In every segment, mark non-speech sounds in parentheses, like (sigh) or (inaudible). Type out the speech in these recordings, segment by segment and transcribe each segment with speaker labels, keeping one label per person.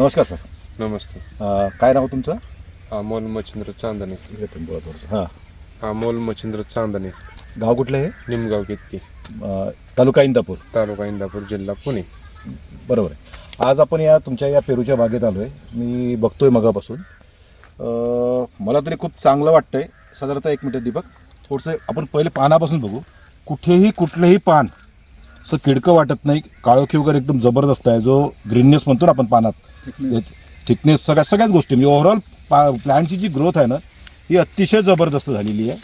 Speaker 1: नमस्कार सर.
Speaker 2: नमस्ते.
Speaker 1: अ, काय नाव तुमचं?
Speaker 2: अमोल मच्छिंद्र चांदणे.
Speaker 1: हां.
Speaker 2: अमोल मच्छिंद्र चांदणे.
Speaker 1: गाव कुठलं हे?
Speaker 2: निमगाव कितकी
Speaker 1: अ, तालुका इंदापूर.
Speaker 2: तालुका इंदापूर जिल्हा पुणे.
Speaker 1: बरोबर आहे. आज आपण या तुमच्या या पेरूच्या बागेत आलो आहे मी बघतोय मगापासून. अ, मला तरी खूप चांगलं वाटतंय. साधारणतः एक मिनिट दीपक. थोडंसं आपण पहिले पानापासून बघू. कुठेही कुठलंही पान असं किडकं वाटत नाही. काळोखी वगैरे एकदम जबरदस्त आहे. जो ग्रीननेस म्हणतो ना आपण पानात थिकनेस सगळ्या सगळ्याच गोष्टी. म्हणजे ओव्हरऑल पा प्लॅनची जी ग्रोथ आहे ना ही अतिशय जबरदस्त झालेली आहे.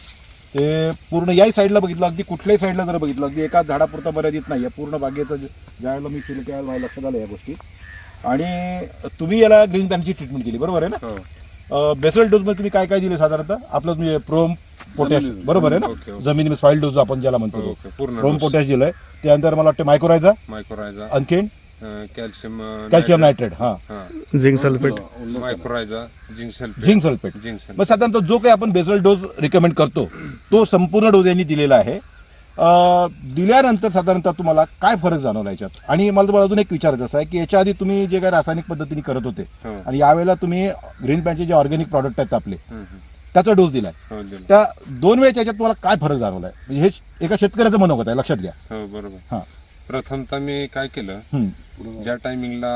Speaker 1: ते पूर्ण याही साईडला बघितलं अगदी कुठल्याही साईडला जर बघितलं अगदी एका झाडापुरता मर्यादित नाही आहे. पूर्ण बागेचं जे- ज्यावेळेला मी केलं त्यावेळेला माझ्या लक्षात आलं या गोष्टी. आणि तुम्ही याला ग्रीन पॅनची ट्रीटमेंट केली. बरोबर आहे ना?
Speaker 2: हो.
Speaker 1: बेसल डोजमध्ये तुम्ही काय काय दिले साधारणतः? आपलं तुम्ही प्रोम पोटॅश बरोबर आहे ना. जमिनी सॉईल डोज आपण ज्याला म्हणतो
Speaker 2: ओके. पूर्ण dose.
Speaker 1: पोटॅश दिलंय. त्यानंतर मला वाटतं मायक्रोरायझा
Speaker 2: मायक्रोरायझा
Speaker 1: आणखीन?
Speaker 2: कॅल्शियम
Speaker 1: कॅल्शियम नायट्रेट हां.
Speaker 3: Zinc sulphate
Speaker 2: mycorrhiza zinc sulphate
Speaker 1: zinc sulphate
Speaker 2: zinc sulphate
Speaker 1: मग साधारणतः जो काही आपण बेसल डोस रिकमेंड करतो तो संपूर्ण डोस यांनी दिलेला आहे. अं, दिल्यानंतर साधारणतः तुम्हाला काय फरक जाणवला याच्यात? आणि मला तुम्हाला अजून एक विचारायचं असं आहे की याच्या आधी तुम्ही जे काही रासायनिक पद्धतीने करत होते
Speaker 2: हो.
Speaker 1: आणि यावेळेला तुम्ही ग्रीन पॅनचे जे ऑर्गॅनिक प्रॉडक्ट आहेत आपले
Speaker 2: हम्म, हम्म.
Speaker 1: त्याचा डोस दिलाय
Speaker 2: हो दिलं
Speaker 1: त्या दोन वेळेच्या याच्यात तुम्हाला काय फरक जाणवलाय म्हणजे हे एका शेतकऱ्याचं मनोगत आहे लक्षात घ्या
Speaker 2: हो बरोबर
Speaker 1: हां
Speaker 2: प्रथमतः मी काय केलं
Speaker 1: हम्म.
Speaker 2: ज्या टायमिंगला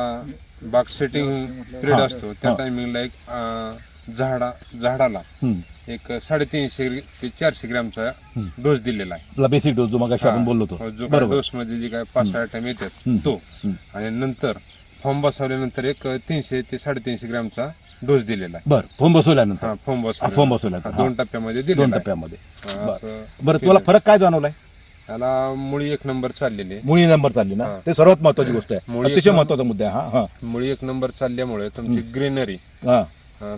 Speaker 2: बाग सेटिंग पिरियड
Speaker 1: हा,
Speaker 2: असतो त्या
Speaker 1: हा.
Speaker 2: टायमिंगला एक अं, झाडा झाडाला
Speaker 1: हम्म.
Speaker 2: एक साडेतीनशे ते चारशे ग्रॅमचा डोस दिलेला आहे
Speaker 1: आपला बेसिक डोस जो मग आपण
Speaker 2: हा.
Speaker 1: बोललो
Speaker 2: हो,
Speaker 1: होतो
Speaker 2: जो
Speaker 1: बरोबर
Speaker 2: डोस मध्ये जे काय पाच सहा टाइम येतात. तो. आणि नंतर फॉर्म बसवल्यानंतर एक तीनशे ते साडेतीनशे ग्रॅमचा डोस दिलेला आहे.
Speaker 1: बर फॉर्म बसवल्यानंतर.
Speaker 2: हा फॉर्म
Speaker 1: हा,
Speaker 2: बसवला
Speaker 1: फॉर्म बसवल्यानंतर
Speaker 2: दोन. टप्प्यामध्ये
Speaker 1: दोन
Speaker 2: आहे.
Speaker 1: टप्प्यामध्ये.
Speaker 2: हा,
Speaker 1: बर.
Speaker 2: असं
Speaker 1: बरं तुम्हाला फरक काय जाणवलाय?
Speaker 2: त्याला मुळी एक नंबर चाललेली आहे.
Speaker 1: मुळी नंबर चालली ना. ते सर्वात महत्वाची गोष्ट आहे.
Speaker 2: मुळी
Speaker 1: अतिशय महत्त्वाचा मुद्दा आहे हा हा.
Speaker 2: मुळी एक नंबर चालल्यामुळे तुमची ग्रीनरी
Speaker 1: हा.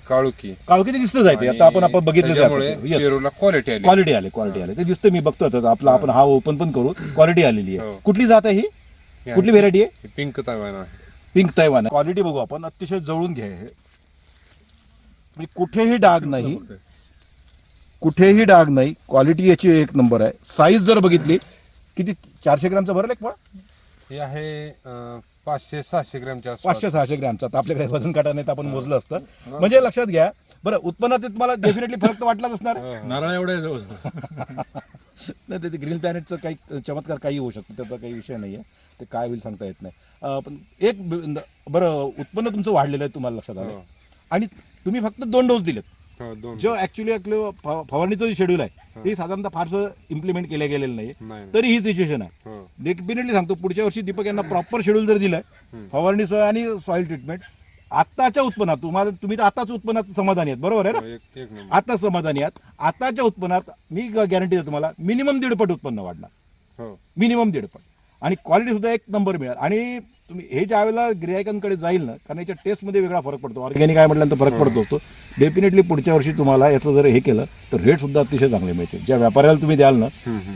Speaker 2: काळुकी
Speaker 1: काळ किती दिसतं जायते आता आपण आपण बघितलं
Speaker 2: पेरूला क्वालिटी आली.
Speaker 1: क्वालिटी आले क्वालिटी आले. ते दिसतं मी बघतो आता. आपला आपण हा ओपन पण करू. क्वालिटी आलेली आहे.
Speaker 2: हो.
Speaker 1: कुठली जात आहे ही? कुठली व्हेरायटी आहे?
Speaker 2: पिंक तायवान आहे.
Speaker 1: पिंक तैवान क्वालिटी बघू आपण. अतिशय जवळून घ्या हे. म्हणजे कुठेही डाग नाही. कुठेही डाग नाही. क्वालिटी याची एक नंबर आहे. साईज जर बघितली किती? चारशे ग्रामचा भरेल एक फळ
Speaker 2: हे आहे अं, पाचशे सहाशे ग्रॅमच्या आसपास.
Speaker 1: पाचशे सहाशे ग्रॅमचा. तर आपल्याकडे वजन काटा नाही तर आपण मोजलं असतं. म्हणजे लक्षात घ्या बरं उत्पन्नात ते तुम्हाला डेफिनेटली फरक तर वाटलाच असणार.
Speaker 4: नारळ एवढे (laughs)
Speaker 1: नाही ते ग्रीन प्लॅनेटचं काही चमत्कार काही होऊ शकतो. त्याचा काही विषय नाही आहे ते काय होईल सांगता येत नाही. अं, पण एक ब- बरं उत्पन्न तुमचं वाढलेलं आहे तुम्हाला लक्षात आलं.
Speaker 2: हो.
Speaker 1: आणि तुम्ही फक्त दोन डोस दिलेत.
Speaker 2: हो, दोन
Speaker 1: जो ऍक्च्युली आपलं फवारणीचं जे शेड्यूल आहे ते साधारणतः फारसं इम्प्लिमेंट केलं गेलेलं नाही
Speaker 2: नाही.
Speaker 1: तरी ही सिच्युएशन आहे.
Speaker 2: हो.
Speaker 1: डेफिनेटली सांगतो पुढच्या वर्षी दीपक यांना प्रॉपर शेड्यूल जर दिलंय फवारणीचं आणि सॉइल ट्रीटमेंट आत्ताच्या उत्पन्नात तुम्हाला तुम्ही तर आताच उत्पन्नात समाधानी आहेत बरोबर आहे ना?
Speaker 2: हो, एक एक नंबर.
Speaker 1: आता समाधानी आहात. आताच्या उत्पन्नात मी गॅरंटी देतो तुम्हाला मिनिमम दीडपट उत्पन्न वाढणार.
Speaker 2: हो.
Speaker 1: मिनिमम दीडपट. आणि क्वालिटी सुद्धा एक नंबर मिळेल. आणि तुम्ही हे ज्या वेळेला गिरायकांकडे जाईल ना कारण याच्या टेस्टमध्ये वेगळा फरक पडतो. ऑर्गॅनिक आहे म्हटल्यानंतर फरक पडतो असतो. डेफिनेटली पुढच्या वर्षी तुम्हाला याचं जर हे केलं तर रेट सुद्धा अतिशय चांगले मिळतील. ज्या व्यापाऱ्याला तुम्ही द्याल ना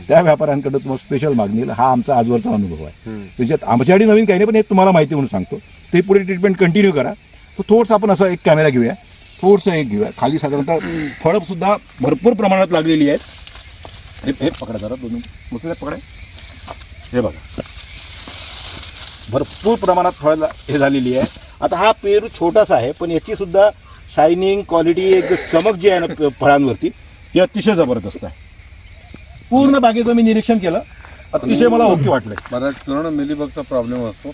Speaker 1: त्या व्यापाऱ्यांकडे तुम्हाला स्पेशल मागणी. हा आमचा आजवरचा अनुभव आहे. त्याच्यात आमच्यासाठी नवीन काही नाही पण हे तुम्हाला माहिती म्हणून सांगतो. ते पुढे ट्रीटमेंट कंटिन्यू करा. तर थोडंसं आपण असं एक कॅमेरा घेऊया. थोडंसं एक घेऊया. खाली साधारणतः फळं सुद्धा भरपूर प्रमाणात लागलेली आहेत. हे पकडा जरा दोन पकडा. हे बघा. भरपूर प्रमाणात फळ हे झालेली आहे. आता हा पेरू छोटासा आहे पण याची सुद्धा शायनिंग क्वालिटी एक चमक जी आहे ना फळांवरती ही अतिशय जबरदस्त आहे. पूर्ण बागेचं मी निरीक्षण केलं. अतिशय मला ओके वाटलं
Speaker 4: बऱ्याच पूर्ण मिलीबगचा प्रॉब्लेम असतो.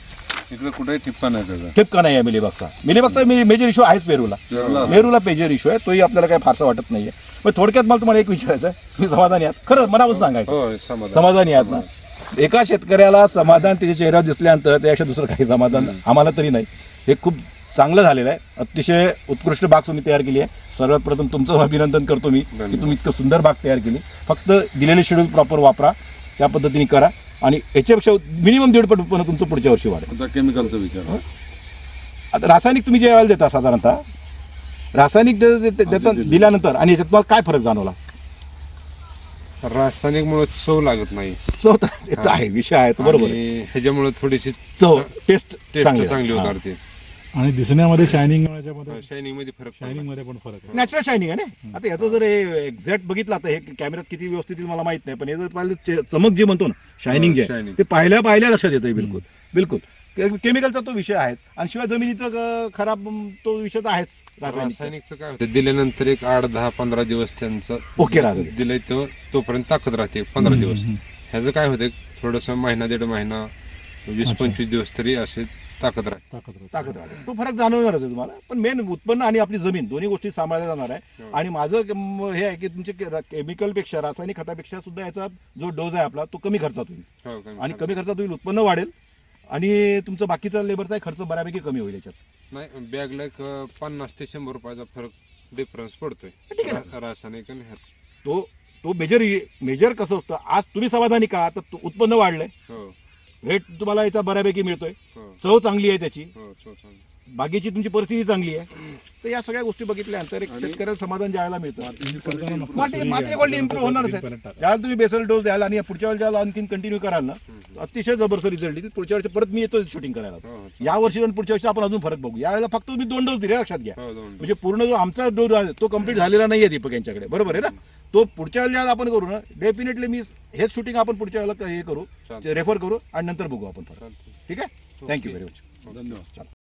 Speaker 4: इकडे कुठेही टिप्पा नाही त्याचा.
Speaker 1: ठिपका नाही आहे मिलीबागचा. मिलीबागचा मेजर इश्यू आहेच पेरूला.
Speaker 4: पेरूला असतो.
Speaker 1: मेरूला मेजर इश्यू आहे. तोही आपल्याला काही फारसा वाटत नाहीये. पण थोडक्यात मला तुम्हाला एक विचारायचं आहे तुम्ही समाधानी आहात? खरं मनापासून सांगायचं.
Speaker 2: हो समाधान.
Speaker 1: समाधानी आहात ना? एका शेतकऱ्याला समाधान त्याच्या चेहऱ्यावर दिसल्यानंतर त्यापेक्षा दुसरं काही समाधान आम्हाला तरी नाही. हे खूप चांगलं झालेलं आहे. अतिशय उत्कृष्ट बाग तुम्ही तयार केली आहे. सर्वात प्रथम तुमचं अभिनंदन करतो मी की तुम्ही इतकं सुंदर बाग तयार केली. फक्त दिलेले शेड्यूल प्रॉपर वापरा. त्या पद्धतीने करा. आणि याच्यापेक्षा मिनिमम दीडपट उत्पन्न तुमचं पुढच्या वर्षी वाढेल.
Speaker 4: आता केमिकलचा विचार.
Speaker 1: आता रासायनिक तुम्ही ज्या वेळेला देता साधारणतः रासायनिक दे- दे- दे- देता दिल्यानंतर आणि याच्यात तुम्हाला काय फरक जाणवला?
Speaker 2: रासायनिक मुळे चव लागत नाही.
Speaker 1: चव तर ते तर आहे विषय आहे तो बरोबर आहे.
Speaker 2: आणि ह्याच्यामुळे थोडीशी
Speaker 1: चव टेस्ट
Speaker 2: टेस्ट
Speaker 1: चांगली
Speaker 2: चांगली. होणार ते
Speaker 3: आणि दिसण्यामध्ये शायनिंग
Speaker 2: शायनिंगमध्ये फरक.
Speaker 3: शायनिंगमध्ये पण फरक आहे.
Speaker 1: नॅचरल शायनिंग आहे ना? आता याचं जर हे एक्झॅक्ट बघितलं आता हे कॅमेऱ्यात किती व्यवस्थित येईल मला माहीत नाही पण हे जर पाहिलं चे- चमक जी म्हणतो ना शायनिंग जे आहे
Speaker 2: shining.
Speaker 1: ते पाहिल्या पाहिल्या लक्षात येतं बिलकुल. बिलकुल. के- केमिकलचा तो विषय आहे. आणि शिवाय जमिनीचं खराब अं, तो विषय तर आहेच रासायनिक.
Speaker 2: रासायनिकचं काय होतं? दिल्यानंतर एक आठ दहा पंधरा दिवस त्यांचं
Speaker 1: ओके राहतं.
Speaker 2: दिलंय तो तोपर्यंत ताकद राहते पंधरा दिवस. ह्याचं काय होतं थोडस महिना दीड महिना वीस पंचवीस दिवस तरी असे ताकद राहते.
Speaker 3: ताकद राहते.
Speaker 1: ताकद राहते. तो फरक जाणवणारच आहे तुम्हाला. पण मेन उत्पन्न आणि आपली जमीन दोन्ही गोष्टी सांभाळल्या जाणार आहे. आणि माझं क- म- हे आहे की तुमचे केमिकलपेक्षा रासायनिक खतापेक्षा सुद्धा याचा जो डोज आहे आपला तो कमी खर्चात होईल.
Speaker 2: हो का?
Speaker 1: आणि कमी खर्चात होईल उत्पन्न वाढेल. आणि तुमचं बाकीचा लेबरचा खर्च बऱ्यापैकी कमी होईल याच्यात.
Speaker 2: नाही बॅगला एक पन्नास ते शंभर रुपयाचा फरक डिफरन्स पडतोय.
Speaker 1: ठीक आहे
Speaker 2: रा- रासायनिक आणि ह्यात.
Speaker 1: तो तो मेजर मेजर कसं असतं आज तुम्ही समाधानी का? तर तु- उत्पन्न वाढलंय.
Speaker 2: हो.
Speaker 1: रेट तुम्हाला इथं बऱ्यापैकी मिळतोय.
Speaker 2: हो.
Speaker 1: चव चांगली आहे त्याची.
Speaker 2: हो चो- चांगलं.
Speaker 1: बागेची तुमची परिस्थिती चांगली आहे. तर या सगळ्या गोष्टी बघितल्यानंतर एक शेतकऱ्याला समाधान ज्यावेळेला मिळतं. माती माती क्वालिटी इम्प्रूव्ह होणारच
Speaker 3: green
Speaker 1: आहे. ज्यावेळेला तुम्ही बेसल डोस द्याल आणि पुढच्या वेळेला ज्याला आणखीन कंटिन्यू कराल ना अतिशय जबरदस्त रिझल्ट येईल. पुढच्या वर्षी परत मी येतो शूटिंग करायला.
Speaker 2: हो हो
Speaker 1: या वर्षी आणि पुढच्या वर्षी आपण अजून फरक बघू. यावेळेला फक्त तुम्ही दोन डोस दिले लक्षात घ्या.
Speaker 2: हो
Speaker 1: म्हणजे पूर्ण जो आमचा डोस आहे तो कंप्लीट झालेला नाहीये दीपक यांच्याकडे. बरोबर आहे ना? तो पुढच्या वेळेला आपण करू ना डेफिनेटली मी हेच शूटिंग आपण पुढच्या वेळेला हे करू. रेफर करू आणि नंतर बघू आपण फरक. ठीक आहे? थँक्यू व्हेरी मच
Speaker 4: धन्यवाद.
Speaker 1: चला